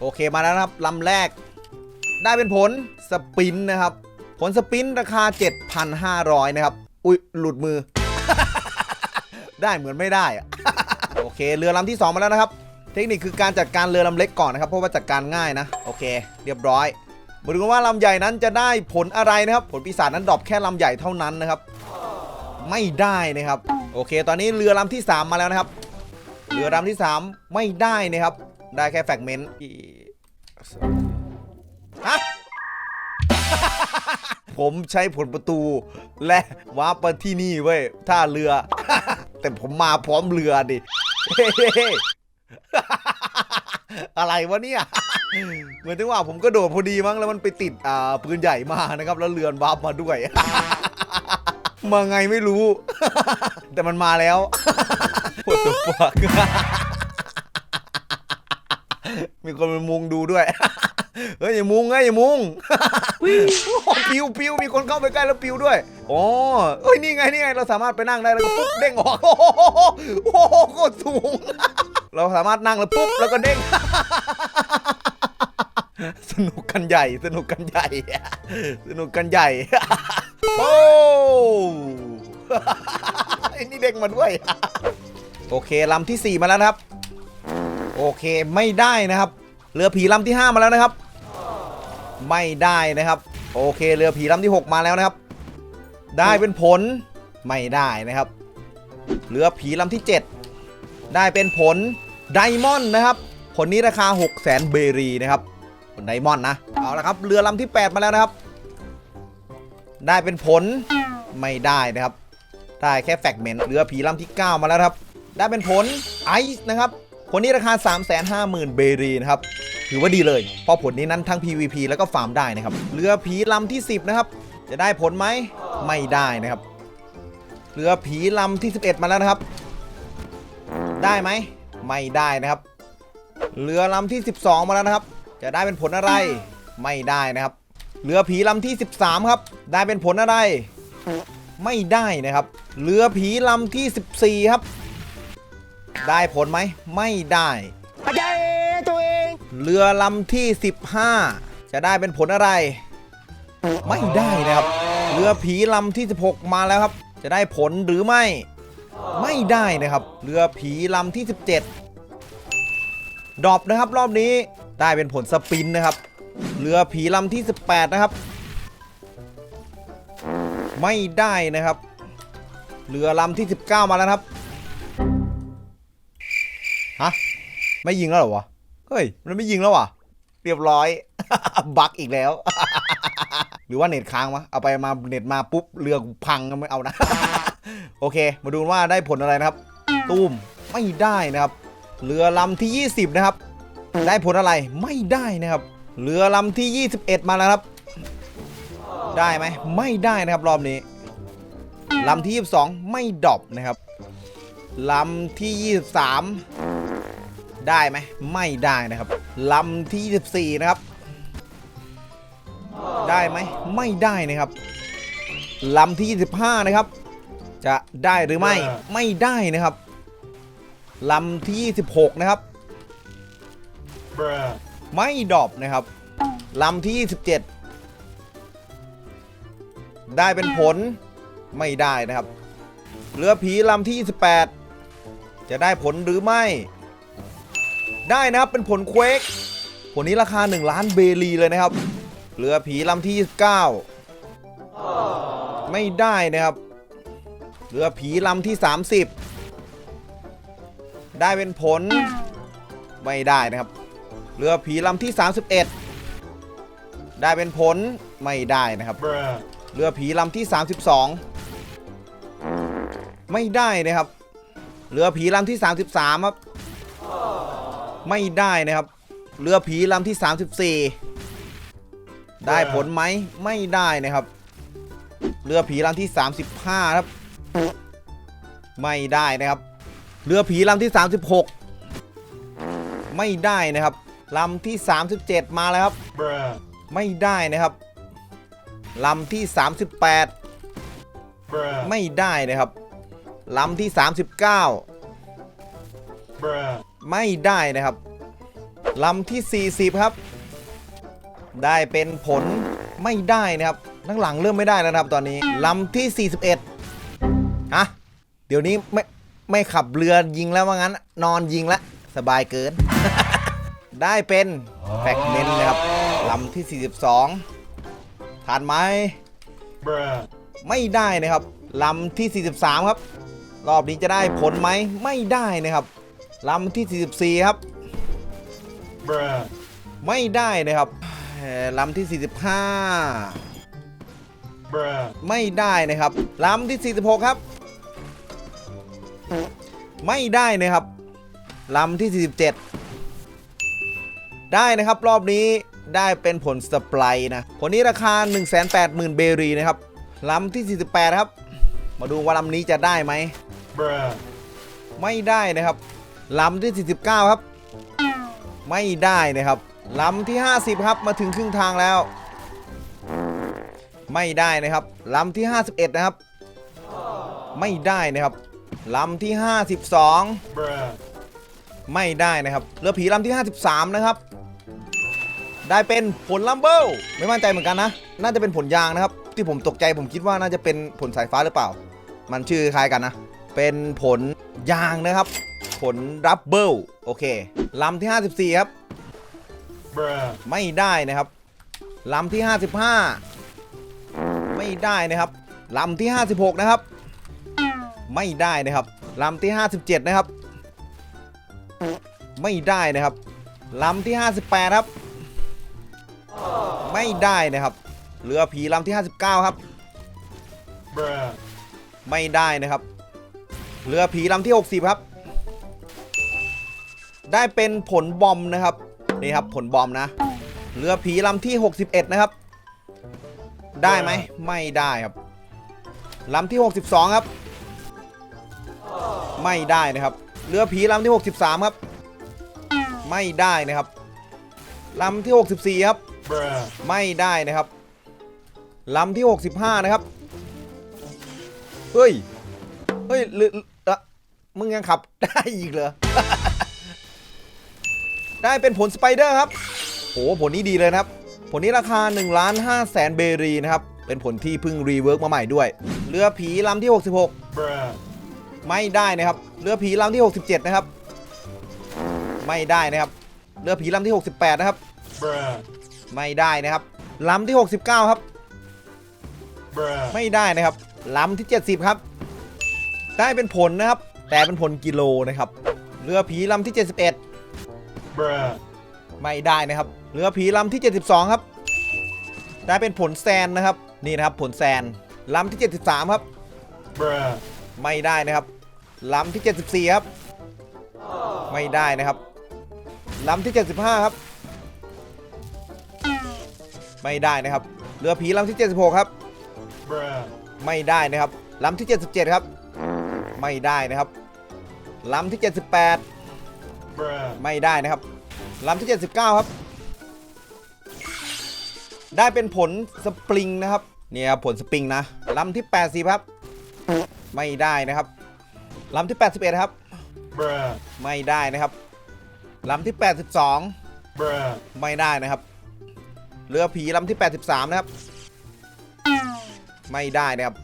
โอเคมาแล้วนะครับลำแรก ได้เป็นผลสปินนะครับ ผลสปินราคา 7,500 นะครับ อุ้ยหลุดมือ ได้เหมือนไม่ได้อะโอเค เรือลำที่ 2 มาแล้วนะครับ เทคนิคคือการจัดการเรือลำเล็กก่อนนะครับ เพราะว่าจัดการง่ายนะ โอเค เรียบร้อยมาดูกันว่าลำใหญ่นั้นจะได้ผลอะไรนะครับ ผลปีศาจนั้นดรอปแค่ลำใหญ่เท่านั้นนะครับ ไม่ได้นะครับ โอเค ตอนนี้เรือลำที่ 3 มาแล้วนะครับ เรือลำที่ 3 ไม่ได้นะครับ ได้แค่แฟกเมนต์ฮะผมใช้ผลประตู และวาร์ปมาที่นี่เว้ยท่าเรือ แต่ผมมาพร้อมเรือดิอะไรวะเนี่ยเหมือนที่ว่าผมก็โดดพอดีมั้งแล้วมันไปติดอ่าปืนใหญ่มานะครับ แล้วเรือนวาร์ปมาด้วย มาไงไม่รู้ แต่มันมาแล้ว What the fuck มีคนมามุงดูด้วย เฮ้ยอย่ามุงไงอย่ามุงปิวปิวมีคนเข้าไปใกล้แล้วปิวด้วยอ๋อเอ้ยนี่ไงนี่ไงเราสามารถไปนั่งได้แล้วก็ปุ๊บเด้งออกโอ้โหโอ้โหโคตรสูง เราสามารถนั่งแล้วปุ๊บแล้วก็เด้งสนุกกันใหญ่สนุกกันใหญ่ สนุกกันใหญ่ โอ้ไอ้นี่เด้งมาด้วย โอเคลำที่ 4 มาแล้วนะครับ โอเคไม่ได้นะครับเรือผีลำที่ 5 มาแล้วนะครับ ไม่ได้นะครับ โอเคเรือผีลำที่ 6 มาแล้วนะครับ ได้เป็นผลไม่ได้นะครับเรือผีลำที่ 7 ได้เป็นผลไดมอนด์นะครับ ผลนี้ราคา 6 0 0 0 0 0เบรีนะครับผลไดมอนด์นะเอาละครับเรือลำที่ 8 มาแล้วนะครับ ได้เป็นผลไม่ได้นะครับ ได้แค่แฟกเมนต์เรือผีลำที่ 9 มาแล้วครับ ได้เป็นผลไอซ์นะครับ ผลนี้ราคา 350,000 เบรีนะครับ ถือว่าดีเลย เพราะผลนี้นั้นทั้ง PVP แล้วก็ฟาร์มได้นะครับ เรือผีลำที่ 10 นะครับ จะได้ผลไหมไม่ได้นะครับ เรือผีลำที่ 11 มาแล้วนะครับ ได้ไหมไม่ได้นะครับ เรือลำที่ 12 มาแล้วนะครับ จะได้เป็นผลอะไรไม่ได้นะครับ เรือผีลำที่ 13 ครับ ได้เป็นผลอะไร ไม่ได้นะครับ เรือผีลำที่ 14 ครับ ได้ผลไหม ไม่ได้อาจารย์ตัวเอง เรือลำที่ 15 จะได้เป็นผลอะไร ไม่ได้นะครับ เรือผีลำที่ 16 มาแล้วครับ จะได้ผลหรือไม่ ไม่ได้นะครับ เรือผีลำที่ 17ดรอปนะครับ รอบนี้ได้เป็นผลสปินนะครับ เรือผีลำที่ 18 นะครับ ไม่ได้นะครับ เรือลำที่ 19 มาแล้วนะครับ ฮะ ไม่ยิงแล้วเหรอวะ เฮ้ย มันไม่ยิงแล้วว่ะเรียบร้อย บักอีกแล้ว หรือว่าเน็ตค้างวะ เอาไปมาเน็ตมาปุ๊บเรือพังก็ไม่เอานะ โอเค มาดูว่าได้ผลอะไรนะครับ ตุ้ม ไม่ได้นะครับ เรือลำที่ 20 นะครับ ได้ผลอะไร ไม่ได้นะครับ เรือลำที่ 21 มาแล้วครับ ได้ไหม ไม่ได้นะครับรอบนี้ลำที่ 22 ไม่ดรอปนะครับลำที่ 23 ได้ไหมไม่ได้นะครับลำที่24นะครับ ได้ไหมไม่ได้นะครับลำที่ 25 นะครับ จะได้หรือไม่ไม่ได้นะครับลำที่ 26 นะครับ Bruh. ไม่ดรอปนะครับลำที่ 27 ได้เป็นผลไม่ได้นะครับ เรือผีลำที่ 28 จะได้ผลหรือไม่ ได้นะครับเป็นผลเควกผลนี้ราคา 1 ล้านเบรีเลยนะครับเรือผีลำที่29ไม่ได้นะครับเรือผีลำที่ 30 ได้เป็นผลไม่ได้นะครับเรือผีลำที่ 31 ได้เป็นผลไม่ได้นะครับเรือผีลำที่ 32 ไม่ได้นะครับเรือผีลำที่ 33 ครับ ไม่ได้นะครับ เรือผีลำที่ 34 ได้ผลไหมไม่ได้นะครับ เรือผีลำที่ 35 ครับ ไม่ได้นะครับ เรือผีลำที่ 36 ไม่ได้นะครับลำที่ 37 มาแล้วครับ Bruh. ไม่ได้นะครับลำที่ 38 Bruh. ไม่ได้นะครับลำที่ 39 Bruh. ไม่ได้นะครับลำที่ 40 ครับ ได้เป็นผลไม่ได้นะครับทั้งหลังเริ่มไม่ได้แล้วนะครับตอนนี้ลำที่ 41ฮะเดี๋ยวนี้ไม่ไม่ขับเรือยิงแล้วว่างั้น นอนยิงล้วสบายเกิน ได้เป็นแฟกเมนนะครับลำที่ 42ทานไหม bruh, ไม่ได้นะครับลำที่ 43 ครับ รอบนี้จะได้ผลไหมไม่ได้นะครับ ลำที่ 44 ครับ bruh, ไม่ได้นะครับเอ่อลำที่ 45 bruh, ไม่ได้นะครับลำที่ 46 ครับ ไม่ได้นะครับลำที่ 47 ได้นะครับรอบนี้ได้เป็นผลสปไลนะผลนี้ราคา 180,000 เบรีนะครับลำที่ 48 ครับ มาดูว่าลำนี้จะได้ไหม bruh, ไม่ได้นะครับ ลำที่ 49 ครับ ไม่ได้นะครับลำที่ 50 ครับมาถึงครึ่งทางแล้ว ไม่ได้นะครับลำที่ 51 นะครับ ไม่ได้นะครับลำที่ 52 ไม่ได้นะครับเรือผีลำที่ 53 นะครับ ได้เป็นผลลัมเบิลไม่มั่นใจเหมือนกันนะ น่าจะเป็นผลยางนะครับ ที่ผมตกใจผมคิดว่าน่าจะเป็นผลสายฟ้าหรือเปล่า มันชื่อคล้ายกันนะ เป็นผลยางนะครับ ผลดับเบิลโอเคลำที่ 54 ครับ bruh, ไม่ได้นะครับลำที่ 55 ไม่ได้นะครับลำที่ 56 นะครับ ไม่ได้นะครับลำที่ 57 นะครับ ไม่ได้นะครับลำที่ 58 ครับ ไม่ได้นะครับเรือผีลำที่ 59 ครับ bruh, ไม่ได้นะครับเรือผีลำที่ 60 ครับ ได้เป็นผลบอมนะครับ นี่ครับผลบอมนะ เรือผีลำที่ 61 นะครับ ได้ไหมไม่ได้ครับลำที่ 62 ครับ ไม่ได้นะครับ เรือผีลำที่ 63 ครับ ไม่ได้นะครับลำที่ 64 ครับ ไม่ได้นะครับลำที่ 65 นะครับ เฮ้ย เฮ้ยหรืออ่อมึงยังขับได้อีกเหรอ ได้เป็นผลสไปเดอร์ครับโอ้ผลนี้ดีเลยนะครับ ผลนี้ราคา1ล้าน5แสนเบรีนะครับ เป็นผลที่เพิ่งรีเวิร์กมาใหม่ด้วย เรือผีลำที่ 66 ไม่ได้นะครับ เรือผีลำที่ 67 นะครับ ไม่ได้นะครับ เรือผีลำที่ 68 นะครับ ไม่ได้นะครับลำที่ 69 ครับ ไม่ได้นะครับลำที่ 70 ครับ ได้เป็นผลนะครับ แต่เป็นผลกิโลนะครับ เรือผีลำที่ 71 ไม่ได้นะครับเรือผีลำที่ 72 ครับ ได้เป็นผลแซนนะครับ นี่นะครับผลแซนลำที่ 73 ครับ bruh, ไม่ได้นะครับลำที่ 74 ครับ ไม่ได้นะครับลำที่ 75 ครับ ไม่ได้นะครับ เรือผีลำที่ 76 ครับ bruh, ไม่ได้นะครับลำที่ 77 ครับ ไม่ได้นะครับลำที่ 78 bruh, ไม่ได้นะครับลำที่ 79 ครับ ได้เป็นผลสปริงนะครับ เนี่ยครับผลสปริงนะลำที่ 80 ครับ ไม่ได้นะครับลำที่ 81 ครับ bruh, ไม่ได้นะครับลำที่ 82 bruh, ไม่ได้นะครับเรือผีลำที่ 83 นะครับ ไม่ได้นะครับ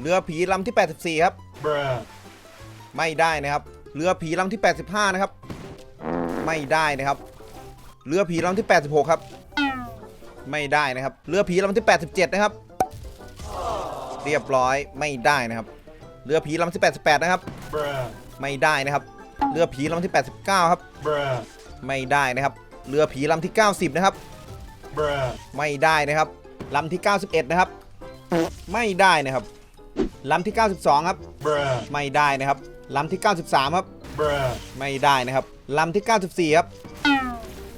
เรือผีลำที่ 84 ครับ bruh, ไม่ได้นะครับเรือผีลำที่ 85 นะครับ ไม่ได้นะครับ เรือผีลำที่ 86 ครับ ไม่ได้นะครับ เรือผีลำที่ 87 นะครับ เรียบร้อยไม่ได้นะครับ เรือผีลำที่ 88 นะครับ bruh, ไม่ได้นะครับ เรือผีลำที่ 89 ครับ bruh, ไม่ได้นะครับ เรือผีลำที่ 90 นะครับ bruh, ไม่ได้นะครับลำที่ 91 นะครับ ไม่ได้นะครับลำที่ 92 ครับ bruh, ไม่ได้นะครับลำที่ 93 ครับ bruh, ไม่ได้นะครับ ลำที่ 94 ครับ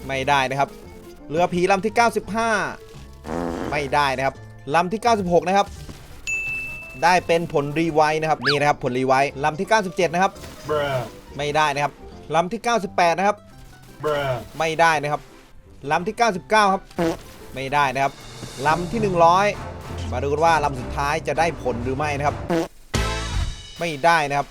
ไม่ได้นะครับ เรือผีลำที่ 95 ไม่ได้นะครับลำที่ 96 นะครับ ได้เป็นผลรีไวท์นะครับนี่นะครับผลรีไวท์ลำที่ 97 นะครับ bruh, ไม่ได้นะครับลำที่ 98 นะครับ bruh, ไม่ได้นะครับลำที่ 99 ครับ ไม่ได้นะครับลำที่ 100 มาดูกันว่าลำสุดท้ายจะได้ผลหรือไม่นะครับ ไม่ได้นะครับ